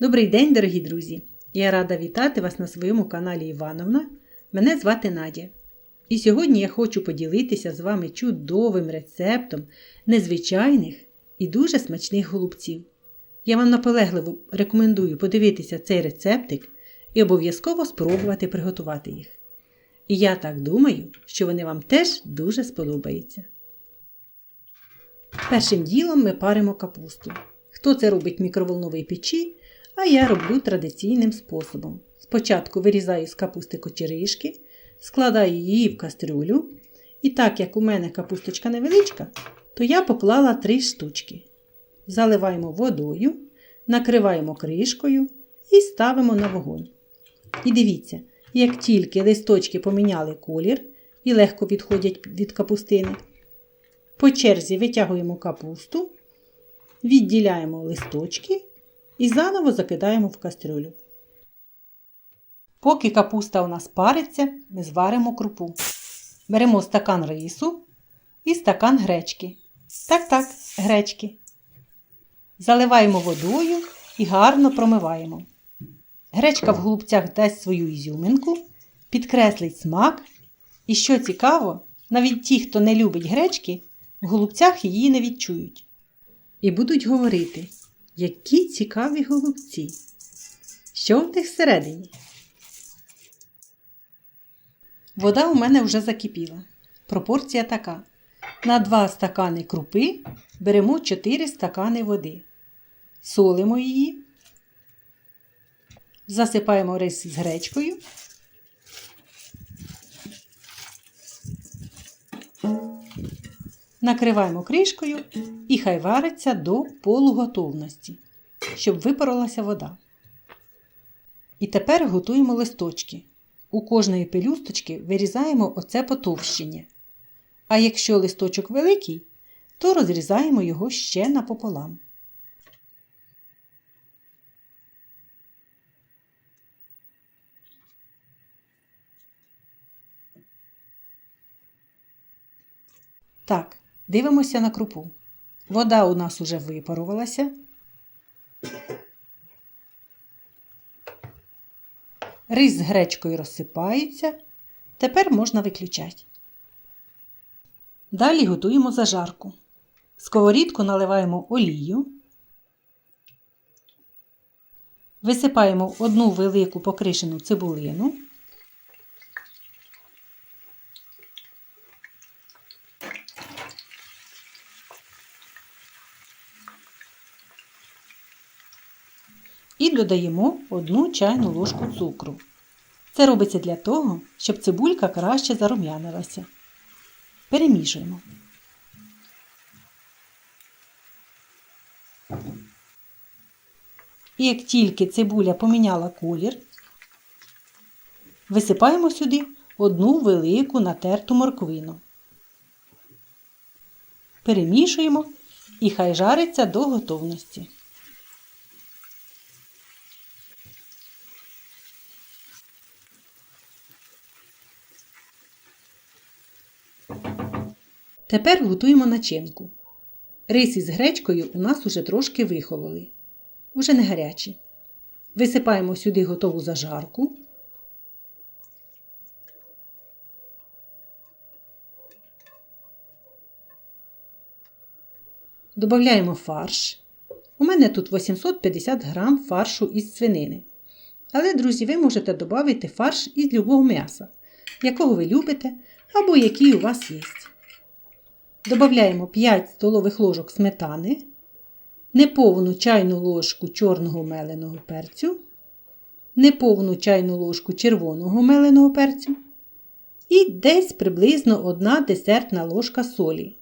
Добрий день, дорогі друзі! Я рада вітати вас на своєму каналі Івановна. Мене звати Надя. І сьогодні я хочу поділитися з вами чудовим рецептом незвичайних і дуже смачних голубців. Я вам наполегливо рекомендую подивитися цей рецептик і обов'язково спробувати приготувати їх. І я так думаю, що вони вам теж дуже сподобаються. Першим ділом ми паримо капусту. Хто це робить в мікроволновій печі, а я роблю традиційним способом. Спочатку вирізаю з капусти кочеришки, складаю її в кастрюлю. І так як у мене капусточка невеличка, то я поклала три штучки. Заливаємо водою, накриваємо кришкою і ставимо на вогонь. І дивіться, як тільки листочки поміняли колір і легко відходять від капустини, по черзі витягуємо капусту, відділяємо листочки і заново закидаємо в кастрюлю. Поки капуста у нас париться, ми зваримо крупу. Беремо стакан рису і стакан гречки. Так-так, гречки. Заливаємо водою і гарно промиваємо. Гречка в голубцях дасть свою ізюминку, підкреслить смак. І що цікаво, навіть ті, хто не любить гречки, в голубцях її не відчують. І будуть говорити, які цікаві голубці. Що в них всередині? Вода у мене вже закипіла. Пропорція така. На 2 стакани крупи беремо 4 стакани води. Солимо її. Засипаємо рис з гречкою. Накриваємо кришкою і хай вариться до полуготовності, щоб випарилася вода. І тепер готуємо листочки. У кожної пелюсточки вирізаємо оце потовщення. А якщо листочок великий, то розрізаємо його ще напополам. Так, дивимося на крупу. Вода у нас уже випарувалася. Рис з гречкою розсипається. Тепер можна виключати. Далі готуємо зажарку. Сковорідку наливаємо олію. Висипаємо одну велику покришену цибулину. Додаємо одну чайну ложку цукру. Це робиться для того, щоб цибулька краще зарум'янилася. Перемішуємо. І як тільки цибуля поміняла колір, висипаємо сюди одну велику натерту морквину. Перемішуємо і хай жариться до готовності. Тепер готуємо начинку. Рис із гречкою у нас уже трошки вихололи. Уже не гарячі. Висипаємо сюди готову зажарку. Додаємо фарш. У мене тут 850 грам фаршу із свинини. Але, друзі, ви можете додати фарш із любого м'яса, якого ви любите або який у вас є. Добавляємо 5 столових ложок сметани, неповну чайну ложку чорного меленого перцю, неповну чайну ложку червоного меленого перцю і десь приблизно 1 десертна ложка солі.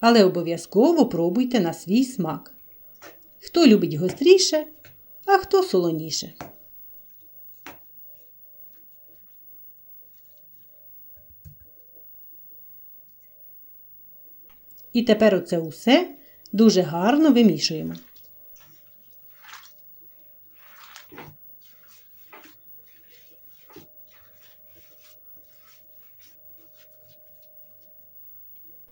Але обов'язково пробуйте на свій смак. Хто любить гостріше, а хто солоніше. І тепер оце усе дуже гарно вимішуємо.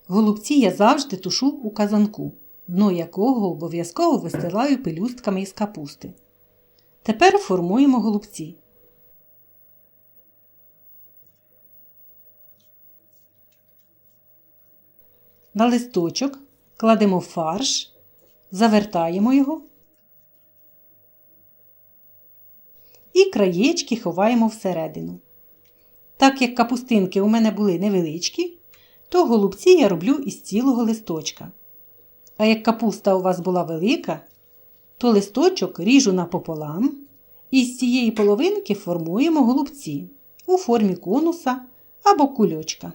Голубці я завжди тушу у казанку, дно якого обов'язково вистилаю пелюстками із капусти. Тепер формуємо голубці. На листочок кладемо фарш, завертаємо його і краєчки ховаємо всередину. Так як капустинки у мене були невеличкі, то голубці я роблю із цілого листочка. А як капуста у вас була велика, то листочок ріжу напополам і з цієї половинки формуємо голубці у формі конуса або кульочка.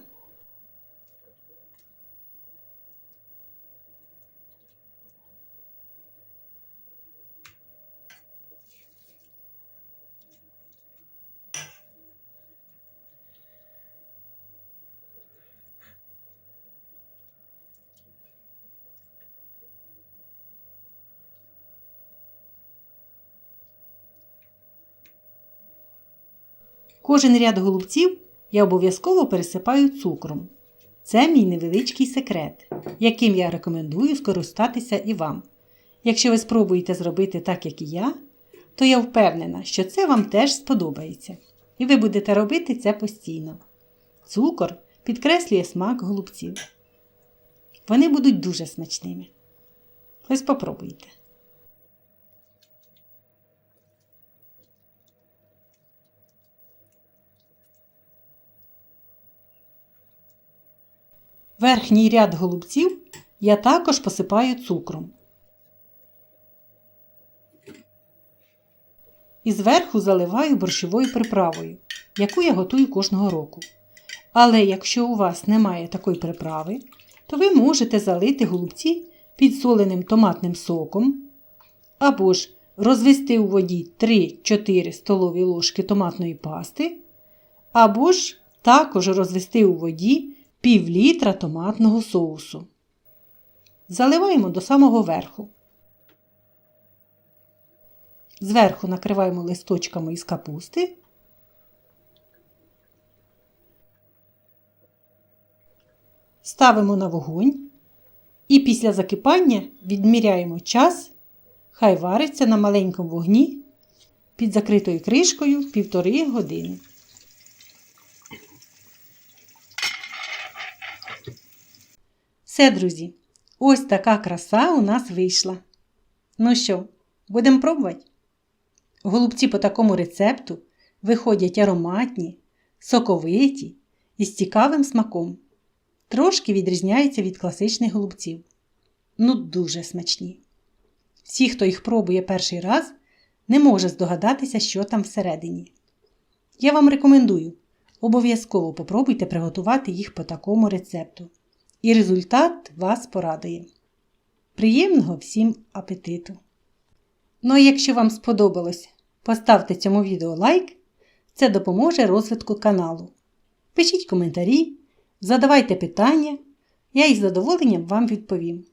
Кожен ряд голубців я обов'язково пересипаю цукром. Це мій невеличкий секрет, яким я рекомендую скористатися і вам. Якщо ви спробуєте зробити так, як і я, то я впевнена, що це вам теж сподобається. І ви будете робити це постійно. Цукор підкреслює смак голубців. Вони будуть дуже смачними. Ось попробуйте. Верхній ряд голубців я також посипаю цукром. І зверху заливаю борщовою приправою, яку я готую кожного року. Але якщо у вас немає такої приправи, то ви можете залити голубці підсоленим томатним соком, або ж розвести у воді 3-4 столові ложки томатної пасти, або ж також розвести у воді пів літра томатного соусу. Заливаємо до самого верху. Зверху накриваємо листочками із капусти. Ставимо на вогонь і після закипання відміряємо час, хай вариться на маленькому вогні під закритою кришкою півтори години. Все, друзі, ось така краса у нас вийшла. Ну що, будемо пробувати? Голубці по такому рецепту виходять ароматні, соковиті і з цікавим смаком. Трошки відрізняються від класичних голубців. Ну, дуже смачні. Всі, хто їх пробує перший раз, не може здогадатися, що там всередині. Я вам рекомендую обов'язково попробуйте приготувати їх по такому рецепту. І результат вас порадує. Приємного всім апетиту! Ну а якщо вам сподобалось, поставте цьому відео лайк, це допоможе розвитку каналу. Пишіть коментарі, задавайте питання, я із задоволенням вам відповім.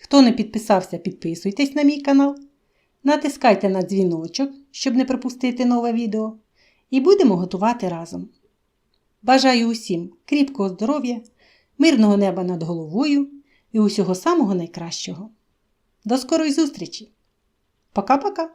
Хто не підписався, підписуйтесь на мій канал, натискайте на дзвіночок, щоб не пропустити нове відео, і будемо готувати разом. Бажаю усім кріпкого здоров'я! Мирного неба над головою і усього самого найкращого. До скорої зустрічі! Пока-пока!